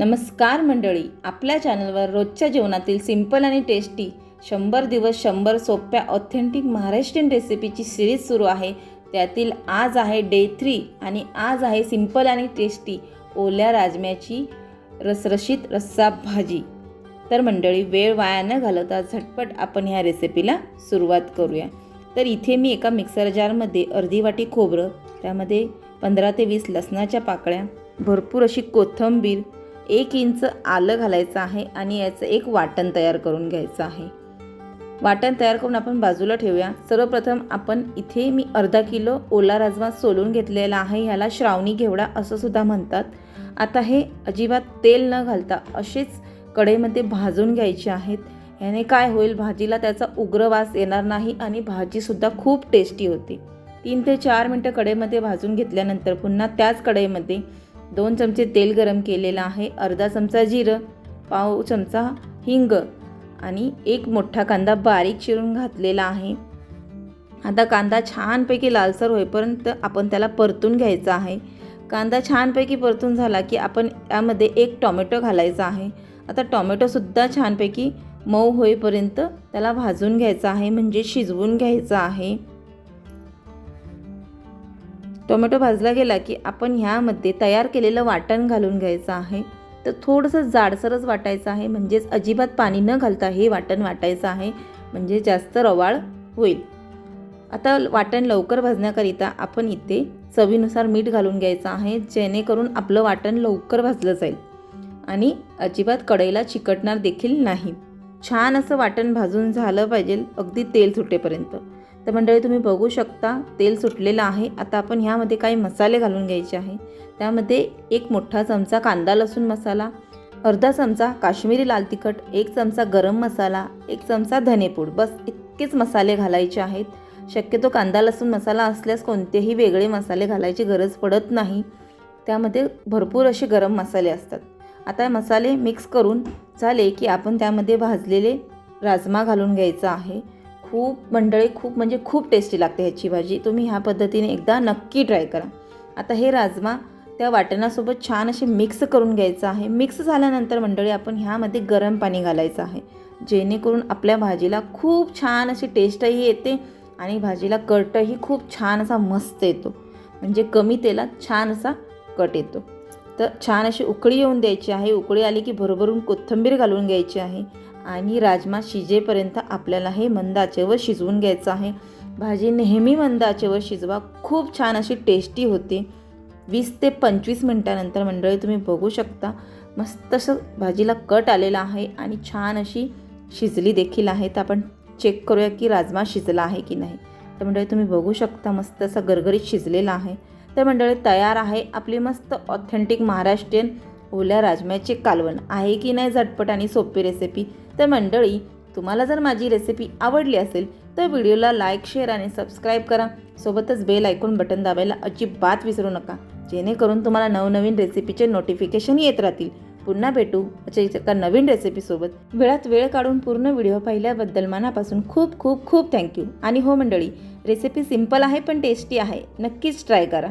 नमस्कार मंडळी आपल्या चॅनलवर रोजच्या जेवणातील सिंपल आणि टेस्टी शंभर दिवस शंभर सोप्या ऑथेंटिक महाराष्ट्रीयन रेसिपीची सिरीज सुरू आहे. त्यातील आज आहे डे थ्री आणि आज आहे सिंपल आणि टेस्टी ओल्या राजम्याची रसरशीत रस्सा भाजी. तर मंडळी वेळ वाया न घालवता झटपट आपण ह्या रेसिपीला सुरुवात करूया. तर इथे मी एका मिक्सर जारमध्ये अर्धी वाटी खोबरं त्यामध्ये पंधरा ते वीस लसणाच्या पाकळ्या भरपूर अशी कोथिंबीर एक इंच आलं घालायचं आहे आणि याचं एक वाटण तयार करून घ्यायचं आहे. वाटण तयार करून आपण बाजूला ठेवूया. सर्वप्रथम आपण इथे मी अर्धा किलो ओला राजमा सोलून घेतलेला आहे. ह्याला श्रावणी घेवडा असं सुद्धा म्हणतात. आता हे अजिबात तेल न घालता असेच कढईमध्ये भाजून घ्यायचे आहेत. ह्याने काय होईल? भाजीला त्याचा उग्र वास येणार नाही आणि भाजीसुद्धा खूप टेस्टी होते. तीन ते चार मिनटं कढईमध्ये भाजून घेतल्यानंतर पुन्हा त्याच कढईमध्ये दोन चमचे तेल गरम केलेलं आहे अर्धा चमचा जिरं पाव चमचा हिंग आणि एक मोठा कांदा बारीक चिरून घातलेला आहे. आता कांदा छानपैकी लालसर होईपर्यंत आपण त्याला परतून घ्यायचा आहे. कांदा छानपैकी परतून झाला की आपण त्यामध्ये एक टॉमॅटो घालायचा आहे. आता टॉमॅटोसुद्धा छानपैकी मऊ होईपर्यंत त्याला भाजून घ्यायचा आहे म्हणजे शिजवून घ्यायचं आहे. टोमॅटो भाजला गेला की आपण ह्यामध्ये तयार केलेलं वाटण घालून घ्यायचं आहे. तर थोडंसं जाडसरच वाटायचं आहे. म्हणजेच अजिबात पाणी न घालता हे वाटण वाटायचं आहे. म्हणजे जास्त रवाळ होईल. आता वाटण लवकर भाजण्याकरिता आपण इथे चवीनुसार मीठ घालून घ्यायचं आहे. जेणेकरून आपलं वाटण लवकर भाजलं जाईल. आणि अजिबात कढईला चिकटणार देखील नाही. छान असं वाटण भाजून झालं पाहिजे. अगदी तेल सुटेपर्यंत. तर मंडळी तुम्ही बघू शकता तेल सुटलेलं आहे. आता आपण ह्यामध्ये काही मसाले घालून घ्यायचे आहे. त्यामध्ये एक मोठा चमचा कांदा लसूण मसाला अर्धा चमचा काश्मीरी लाल तिखट एक चमचा गरम मसाला एक चमचा धनेपूड. बस इतकेच मसाले घालायचे आहेत. शक्यतो कांदा लसूण मसाला असल्यास कोणतेही वेगळे मसाले घालायची गरज पडत नाही. त्यामध्ये भरपूर असे गरम मसाले असतात. आता मसाले मिक्स करून झाले की आपण त्यामध्ये भाजलेले राजमा घालून घ्यायचा आहे. खूप मंडळी खूप म्हणजे खूप टेस्टी लागते ह्याची भाजी. तुम्ही ह्या पद्धतीने एकदा नक्की ट्राय करा. आता हे राजमा त्या वाटणासोबत छान असे मिक्स करून घ्यायचं आहे. मिक्स झाल्यानंतर मंडळी आपण ह्यामध्ये गरम पाणी घालायचं आहे. जेणेकरून आपल्या भाजीला खूप छान अशी टेस्टही येते आणि भाजीला कटही खूप छान असा मस्त येतो. म्हणजे कमी तेलात छान असा कट येतो. तर छान अशी उकळी येऊन द्यायची आहे. उकळी आली की भरभरून कोथिंबीर घालून घ्यायची आहे. आणि राजमा शिजेपर्यंत आपल्याला हे मंद आचेवर शिजवून घ्यायचं आहे. भाजी नेहमी मंद आचेवर शिजवा. खूप छान अशी टेस्टी होते. वीस ते पंचवीस मिनटानंतर मंडळी तुम्ही बघू शकता. मस्त असं भाजीला कट आलेला आहे आणि छान अशी शिजली देखील आहे. तर आपण चेक करूया की राजमा शिजला आहे की नाही. तर मंडळी तुम्ही बघू शकता मस्त असा गरगरीत शिजलेला आहे. तर मंडळी तयार आहे आपली मस्त ऑथेंटिक महाराष्ट्रीयन ओल्या राजम्याचे कालवण. आहे की नाही झटपट आणि सोपी रेसिपी तर मंडळी तुम्हाला जर माझी रेसिपी आवडली असेल तर व्हिडिओला लाईक शेअर आणि सबस्क्राईब करा. सोबतच बेल ऐकून बटन दाबायला अजिबात विसरू नका. जेणेकरून तुम्हाला नवनवीन रेसिपीचे नोटिफिकेशन येत राहतील. पुन्हा भेटू अशा एका नवीन रेसिपीसोबत वेळात वेळ काढून पूर्ण व्हिडिओ पाहिल्याबद्दल मनापासून खूप खूप खूप थँक्यू आणि हो मंडळी रेसिपी सिंपल आहे पण टेस्टी आहे. नक्कीच ट्राय करा.